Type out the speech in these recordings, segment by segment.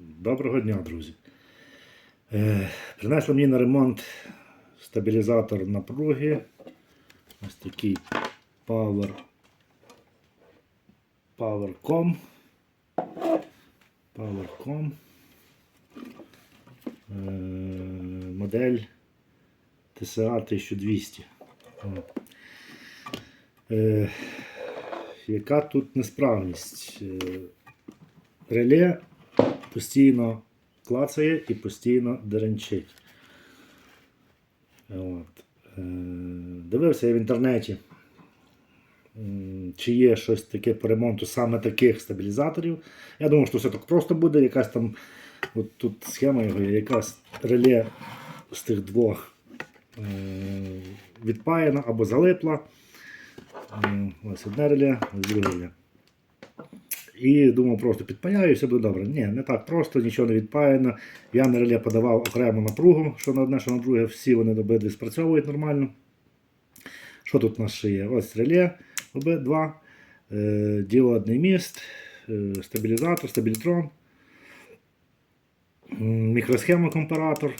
Доброго дня, друзі. Е, принесли мені на ремонт стабілізатор напруги. Ось такий Power, PowerCom. PowerCom. Е, модель TSA 1200. Е, яка тут несправність? Е, реле постійно клацає і постійно деренчить. От. Е, Дивився я в інтернеті, чи є щось таке по ремонту саме таких стабілізаторів. Я думав, що все так просто буде, якась там от тут схема його, є, якась реле з тих двох е, відпаяна або залипла. Ось одне реле, ось друге реле. І думав, просто підпаяю все буде добре. Ні, не так просто, нічого не відпаяно. Я на реле подавав окрему напругу, що на одне, що на друге, всі вони обидві спрацьовують нормально. Що тут у нас ще є? Ось реле, обидва, е, діодний міст, е, стабілізатор, стабілітрон, мікросхема-компаратор.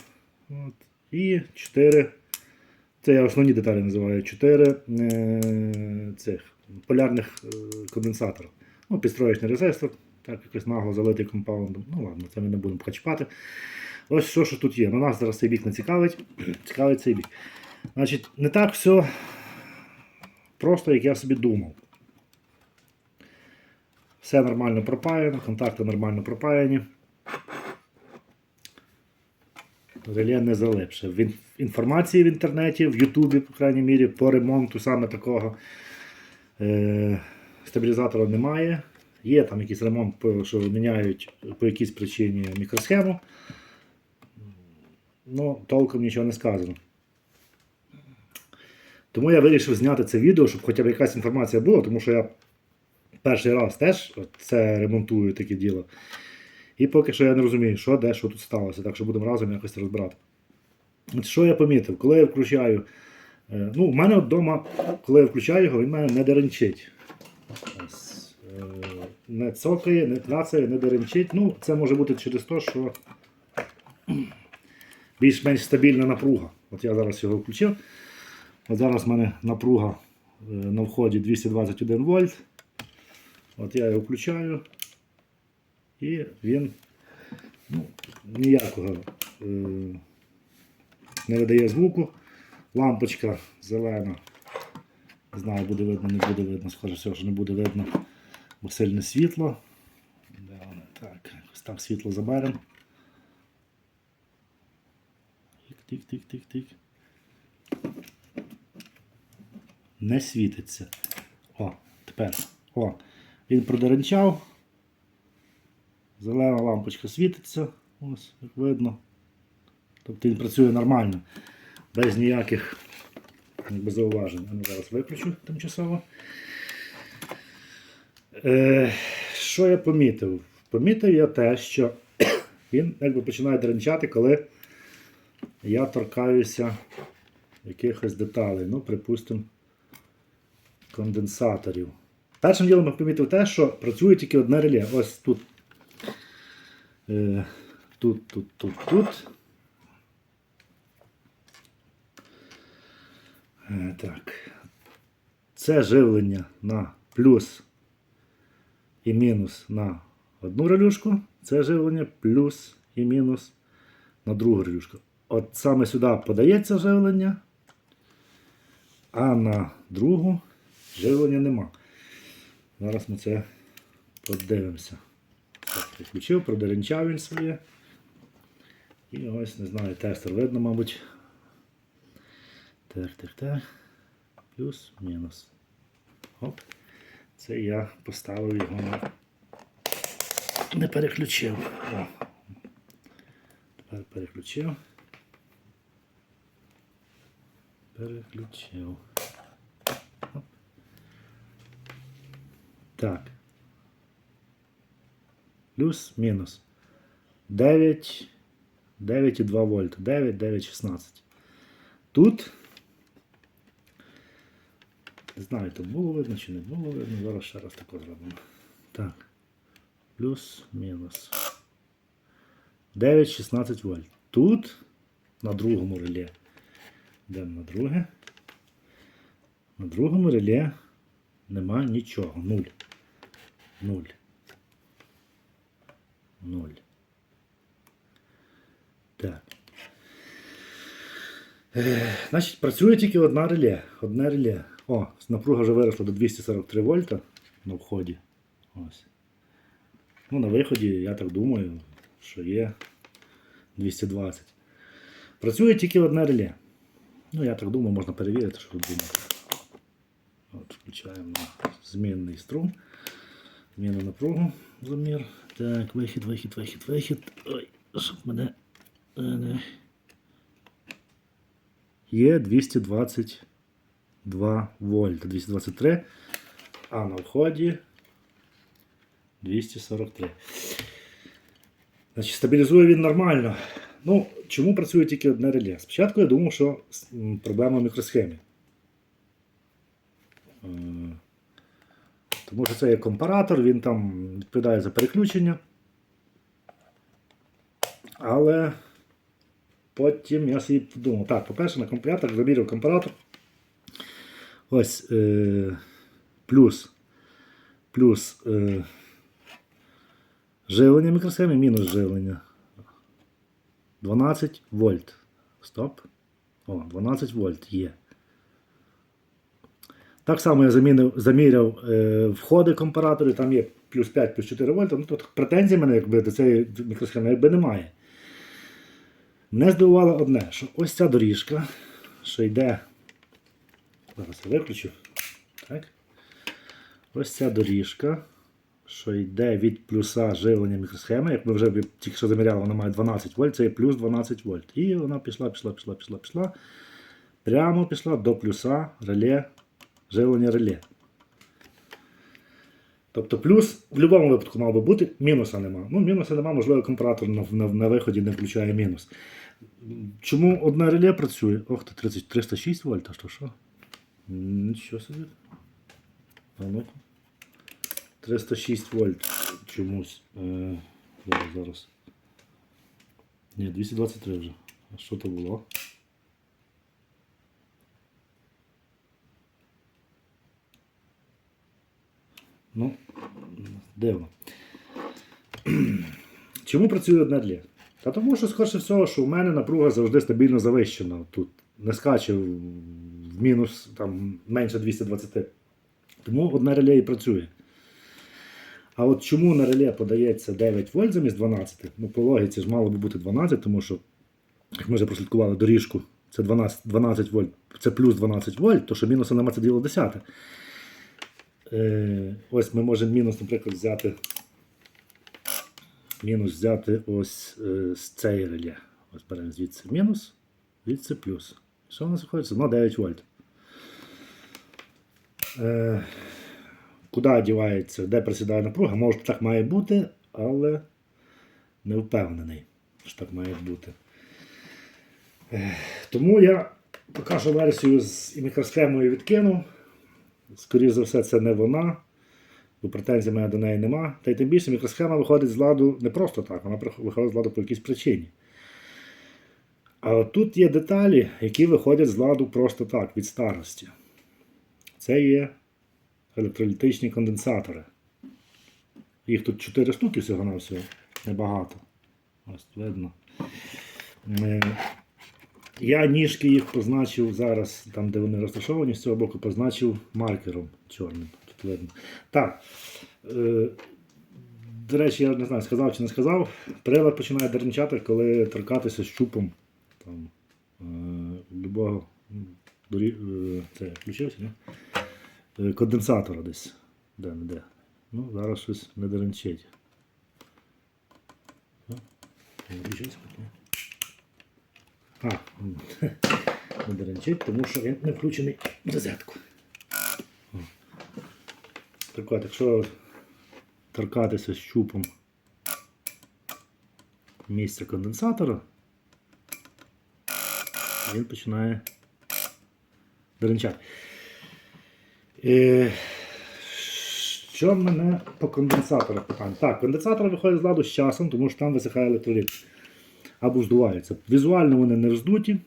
От, і 4. Це я основні деталі називаю. 4 е, цих полярних конденсатора. Ну, підстроєчний резистор, так якось нагло залитий компаундом. Ну ладно, це ми не будемо почіпати. Ось що, що тут є. Ну, нас зараз цей бік не цікавить. Цікавить цей бік. Значить, не так все просто, як я собі думав. Все нормально пропаяно, контакти нормально пропаяні. Реле не залипше. В інформації в інтернеті, в Ютубі, по крайній мірі, по ремонту саме такого е, стабілізатора немає. Є там якийсь ремонт, що міняють по якійсь причині мікросхему. Ну, толком нічого не сказано. Тому я вирішив зняти це відео, щоб хоча б якась інформація була, тому що я перший раз теж це ремонтую таке діло. І поки що я не розумію, що де, що тут сталося, так що будемо разом якось розбирати. Що я помітив, коли я включаю. е, Ну, в мене вдома, коли я включаю його, він мене не деренчить. Не цокає, не клацає, не деренчить. Ну, це може бути через те, що більш-менш стабільна напруга. От я зараз його включив. От зараз в мене напруга е, на вході 221 вольт. От я його включаю. І він ну, ніякого е, не видає звуку. Лампочка зелена. Не знаю, буде видно, не буде видно. Схоже, все, що не буде видно, сильне світло. Де воно? Так, ось так світло заберемо. Тик-тик-тик-тик-тик. Не світиться. О, тепер. О, він продеренчав. Зелена лампочка світиться, ось, як видно. Тобто він працює нормально, без ніяких зауважень. Я зараз виключу тимчасово. Е, що я помітив? Помітив я те, що він якби починає дренчати, коли я торкаюся якихось деталей. Ну, припустимо, конденсаторів. Першим ділом я помітив те, що працює тільки одне реле. Ось тут Е, Тут, тут, тут, тут. Е, Так. Це живлення на плюс і мінус на одну релюшку. Це живлення плюс і мінус на другу релюшку. От саме сюди подається живлення, а на другу живлення нема. Зараз ми це подивимося. Підключив, продеренчав він своє. І ось, не знаю, тестер видно, мабуть. Так, так, так. Плюс, мінус. Оп. Це я поставив його на. Не переключив. О. Тепер переключив. Переключив. Так плюс-мінус 9, 9,2 вольта. 9, 9, 16. Тут, не знаю, то було видно чи не було видно. Зараз ще раз таке зробимо. Так. Плюс-мінус. 9-16 вольт. Тут на другому реле. Йдемо на друге. На другому реле нема нічого. Нуль. Нуль. Нуль. Так. Е, значить, працює тільки одна реле. Одне реле. О, напруга вже виросла до 243 вольта на вході. Ось. Ну, на виході, я так думаю, що є 220. Працює тільки одне реле. Ну, я так думаю, можна перевірити, що тут думати. От, включаємо змінний струм. Зміну напругу замір. Так, вихід, вихід, вихід, вихід. Ой, щоб мене. е, не- Є 222 вольта. 223. А на вході 243. Значить, стабілізує він нормально. Ну, чому працює тільки одне реле? Спочатку я думав, що проблема в мікросхемі. Е, Тому що це є компаратор, він там відповідає за переключення. Але потім я собі подумав, так, по-перше, на компаратор заміряв компаратор. Ось е, плюс. Плюс е, живлення мікросхеми, мінус живлення. 12 вольт. Стоп. О, 12 вольт є. Так само я замінив, заміряв е, входи компараторів, там є плюс 5, плюс 4 вольта. Ну, тут претензій мене якби, до цієї мікросхеми якби немає. Мене здивувало одне, що ось ця доріжка, що йде. Зараз я виключу. Так. Ось ця доріжка, що йде від плюса живлення мікросхеми. Як ми вже тільки що заміряли, вона має 12 вольт, це є плюс 12 вольт. І вона пішла, пішла, пішла, пішла, пішла. Прямо пішла до плюса реле, живлення реле. Тобто плюс в будь-якому випадку мав би бути, мінуса нема. Ну, мінуса нема, можливо, компаратор на, на, на виході не включає мінус. Чому одне реле працює? Ох, ти 30, 306 вольт, а що? Нічого собі. А ну-ка. 306 вольт чомусь. Е, зараз. Ні, 223 вже. А що то було? Ну, дивно. Чому працює одне реле? Та тому що, скоріше всього, що в мене напруга завжди стабільно завищена. Тут не скаче мінус там, менше 220. Тому одне реле і працює. А от чому на реле подається 9 вольт замість 12? Ну, по логіці ж мало би бути 12, тому що, як ми вже прослідкували доріжку, це 12, 12 вольт, це плюс 12 вольт, то що мінуса нема це діло 10. Е, ось ми можемо мінус, наприклад, взяти. Мінус взяти ось е, з цієї реле. Ось беремо звідси мінус, звідси плюс. Що у нас виходить? Ну, 9 вольт. Е, куди дівається, де присідає напруга? Може так має бути, але не впевнений, що так має бути. Е, тому я поки що версію з мікросхемою відкинув. Скоріше за все, це не вона, бо претензій мене до неї нема. Та й тим більше мікросхема виходить з ладу не просто так, вона виходить з ладу по якійсь причині. Тут є деталі, які виходять з ладу просто так, від старості. Це є електролітичні конденсатори. Їх тут 4 штуки всього на всього, небагато. Ось видно. Е, Я ніжки їх позначив зараз, там де вони розташовані, з цього боку позначив маркером чорним. Тут видно. Так. Е, до речі, я не знаю, сказав чи не сказав. Прилад починає дернчати, коли торкатися щупом там, е, любого дорі... е, це включився, ні? Е, конденсатора десь. Де, не де. Ну, зараз щось не деренчить. Ну, не? А, не деренчить, тому що він не включений в розетку. Так от, якщо торкатися щупом місця конденсатора, він починає деренчати. Е, Що мене по конденсаторах питання? Так, конденсатор виходить з ладу з часом, тому що там висихає електроліт. або здуваються. Візуально вони не вздуті.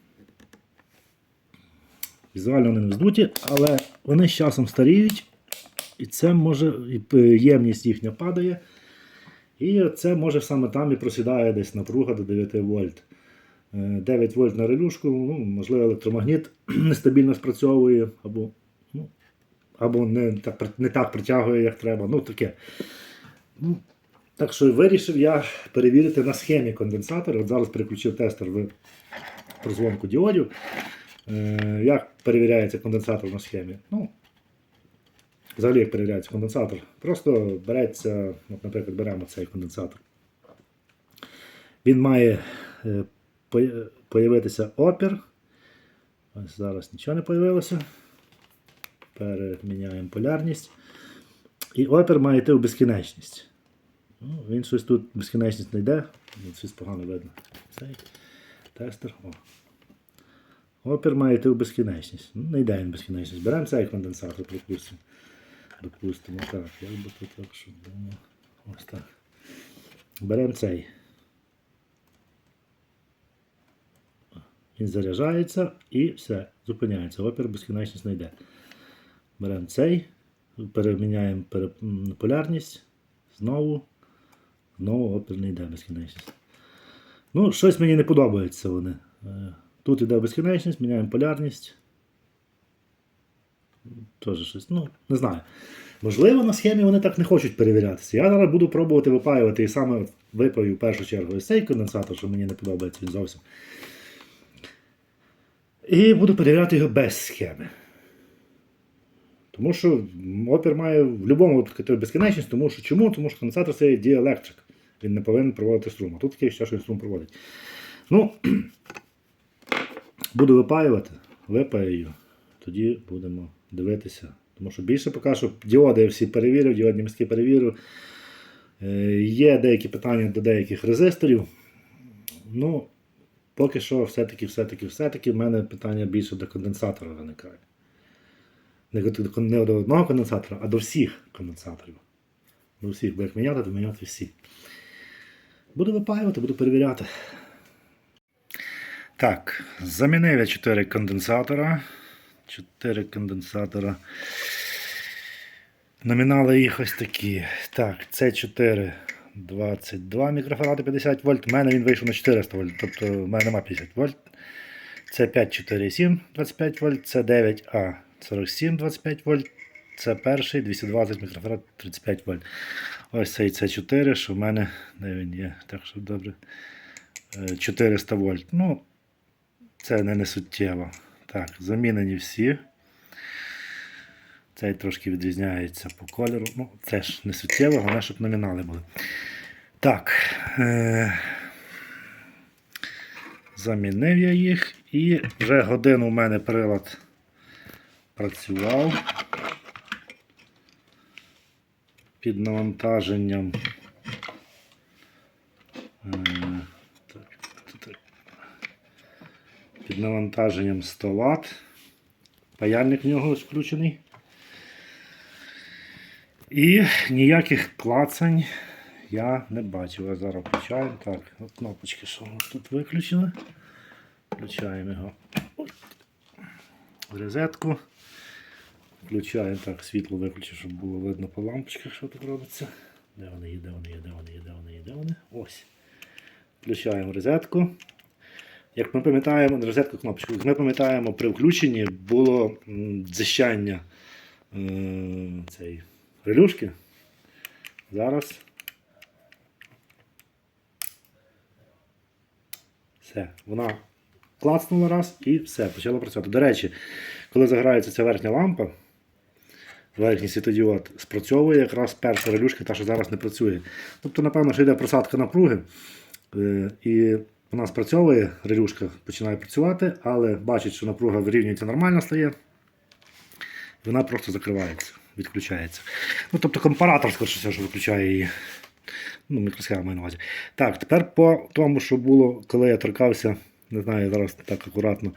Візуально вони не вздуті, але вони з часом старіють, і це може, і ємність їхня падає. І це може саме там і просідає десь напруга до 9 вольт. Е, 9 вольт на релюшку, ну, можливо, електромагніт нестабільно спрацьовує, або, ну, або не так, не так притягує, як треба. Ну, таке. Ну, так що вирішив я перевірити на схемі конденсатори. От зараз переключив тестер в прозвонку діодів. Е, як перевіряється конденсатор на схемі? Ну, взагалі, як перевіряється конденсатор. Просто береться, от, наприклад, беремо цей конденсатор. Він має е, появитися опір. Ось зараз нічого не появилося. Переміняємо полярність. І опір має йти в безкінечність. Ну, він щось тут безкінечність не йде. Тут щось погано видно. Цей тестер. О. Опір має йти в безкінечність. Ну, не йде він в безкінечність. Беремо цей конденсатор, припустимо. Допустимо, так. Як би тут щоб було. Ось так. Беремо цей. Він заряджається і все, зупиняється. Опір безкінечність не йде. Беремо цей, переміняємо полярність, знову, знову опір не йде безкінечність. Ну, щось мені не подобається вони. Е, Тут йде безкінечність, міняємо полярність. Теж щось, ну, не знаю. Можливо, на схемі вони так не хочуть перевірятися. Я зараз буду пробувати випаювати і саме випаю в першу чергу ось цей конденсатор, що мені не подобається він зовсім. І буду перевіряти його без схеми. Тому що опір має в будь-якому випадку безкінечність, тому що чому? Тому що конденсатор це діелектрик. Він не повинен проводити струм. А тут таке ще, що він струм проводить. Ну, буду випаювати, випаю, тоді будемо дивитися. Тому що більше поки що діоди всі перевірив, діодні містки перевірив. Е, Є деякі питання до деяких резисторів. Ну, поки що, все-таки, все-таки, все-таки в мене питання більше до конденсатора виникає. Не до, одного конденсатора, а до всіх конденсаторів. До всіх, бо як міняти, то міняти всі. Буду випаювати, буду перевіряти. Так, замінив я 4 конденсатора. 4 конденсатора. Номінали їх ось такі. Так, це 4 22 мікрофаради 50 вольт. У мене він вийшов на 400 вольт, тобто в мене нема 50 вольт. Це 547 25 вольт, це 9А 47 25 вольт. Це перший 220 мікрофарад 35 вольт. Ось цей С4, що в мене, де він є, так що добре. Е, 400 вольт. Ну, це не несуттєво. Так, замінені всі. Цей трошки відрізняється по кольору. Ну, це ж не суттєво, головне, щоб номінали були. Так. Е- замінив я їх і вже годину у мене прилад працював під навантаженням. Е, під навантаженням 100 Вт. Паяльник в нього включений. І ніяких клацань я не бачив. А зараз включаємо. Так, от кнопочки, що нас тут виключили. Включаємо його в розетку. Включаємо так, світло виключу, щоб було видно по лампочках, що тут робиться. Де вони є, де вони є, де вони є, де вони є, де вони. Ось. Включаємо розетку. Як ми пам'ятаємо, розетку кнопочку, як ми пам'ятаємо, при включенні було дзищання е, цієї релюшки. Зараз. Все, вона клацнула раз і все, почала працювати. До речі, коли заграється ця верхня лампа, верхній світодіод спрацьовує якраз перша релюшка, та, що зараз не працює. Тобто, напевно, що йде просадка напруги, е, і вона спрацьовує, релюшка починає працювати, але бачить, що напруга вирівнюється нормально стає, вона просто закривається, відключається. Ну, тобто компаратор, скоріше що виключає її. Ну, мікросхема маю на увазі. Так, тепер по тому, що було, коли я торкався, не знаю, зараз так акуратно,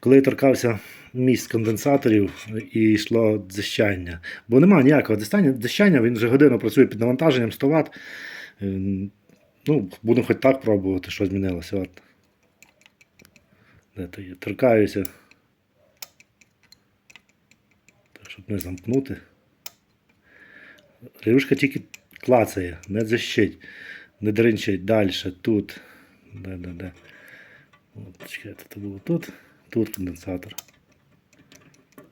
коли я торкався місць конденсаторів і йшло дзищання. Бо немає ніякого дзищання, дзищання, він вже годину працює під навантаженням 100 Вт. Ем, Ну, будемо хоч так пробувати, що змінилося. От. Де то є? Торкаюся. Так, щоб не замкнути. Рюшка тільки клацає, не защить, не дринчить далі, тут. Де, де, де. От, чекайте, це було тут. Тут конденсатор.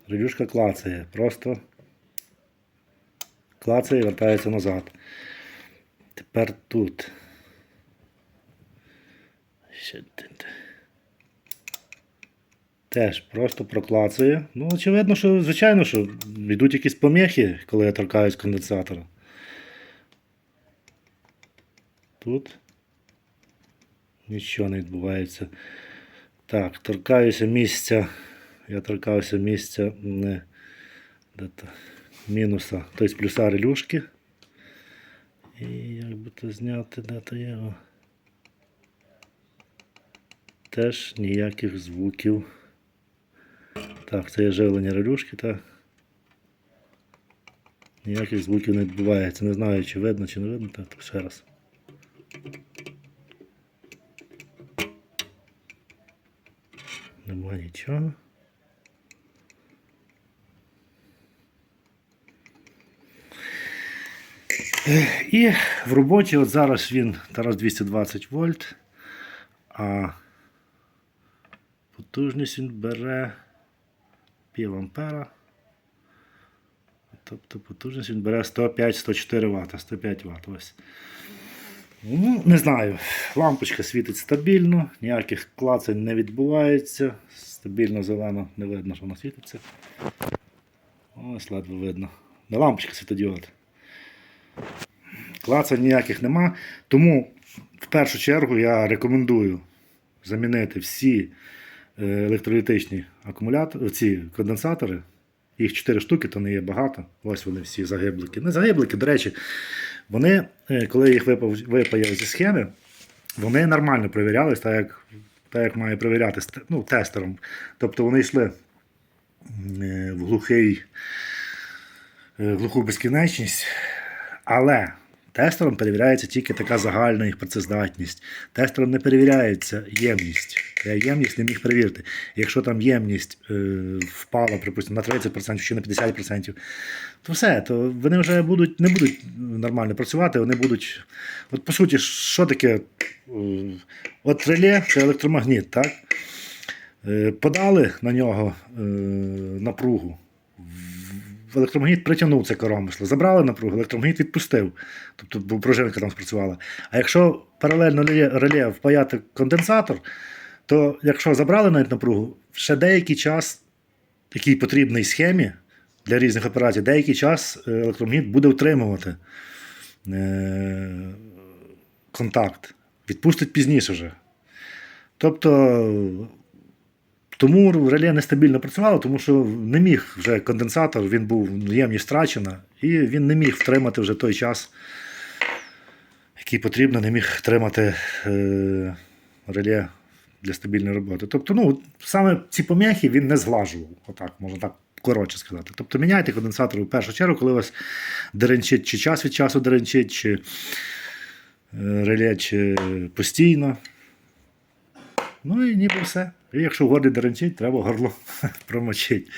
Ревюшка клацає, просто клацає і вертається назад. Тепер тут. Ще. Теж просто проклацує. Ну, очевидно, що, звичайно, що йдуть якісь помехи, коли я торкаюсь конденсатора. Тут нічого не відбувається. Так, торкаюся місця. Я торкався місця не, де то, мінуса, тобто плюса релюшки. І як би то зняти, де то його. Теж ніяких звуків. Так, це є живлення релюшки, так. Ніяких звуків не відбувається. Не знаю, чи видно, чи не видно. Так, так ще раз. Нема нічого. І в роботі от зараз він зараз 220 вольт, а потужність він бере пів ампера. Тобто потужність він бере 105-104 Вт, 105 Вт. Ось. Ну, не знаю. Лампочка світить стабільно, ніяких клацань не відбувається. Стабільно зелено, не видно, що вона світиться. Ось ледве видно. Не лампочка світодіод. Клацань ніяких нема. Тому в першу чергу я рекомендую замінити всі електролітичні акумулятори, ці конденсатори. Їх 4 штуки, то не є багато. Ось вони всі загиблики. Не загиблики, до речі, вони, е, коли їх випаяв зі схеми, вони нормально перевірялись, так як, так як має перевірятися ну, тестером. Тобто вони йшли е, в глухий, е, в глуху безкінечність, але тестером перевіряється тільки така загальна їх працездатність. Тестером не перевіряється ємність. Ємність не міг перевірити. Якщо там ємність е, впала, припустимо, на 30% чи на 50%, то все, то вони вже будуть, не будуть нормально працювати, вони будуть. От по суті, що таке? е, От реле це електромагніт, так? Е, Подали на нього напругу. Електромагніт притягнув це коромисло, забрали напругу, електромагніт відпустив. Тобто бо пружинка там спрацювала. А якщо паралельно реле впаяти конденсатор, то якщо забрали навіть напругу, ще деякий час, який потрібний схемі для різних операцій, деякий час е, електромагніт буде утримувати е, контакт. Відпустить пізніше вже. Тобто, тому реле нестабільно працювало, тому що не міг вже конденсатор, він був ємність втрачена, і він не міг втримати вже той час, який потрібно, не міг втримати е, реле для стабільної роботи. Тобто, ну, саме ці помехи він не зглажував, отак, можна так коротше сказати. Тобто міняйте конденсатор в першу чергу, коли у вас деренчить, чи час від часу деренчить, чи е, реле, чи постійно. Ну і ніби все. І якщо горлі деренчить, треба горло промочити.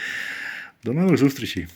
До нових зустрічей.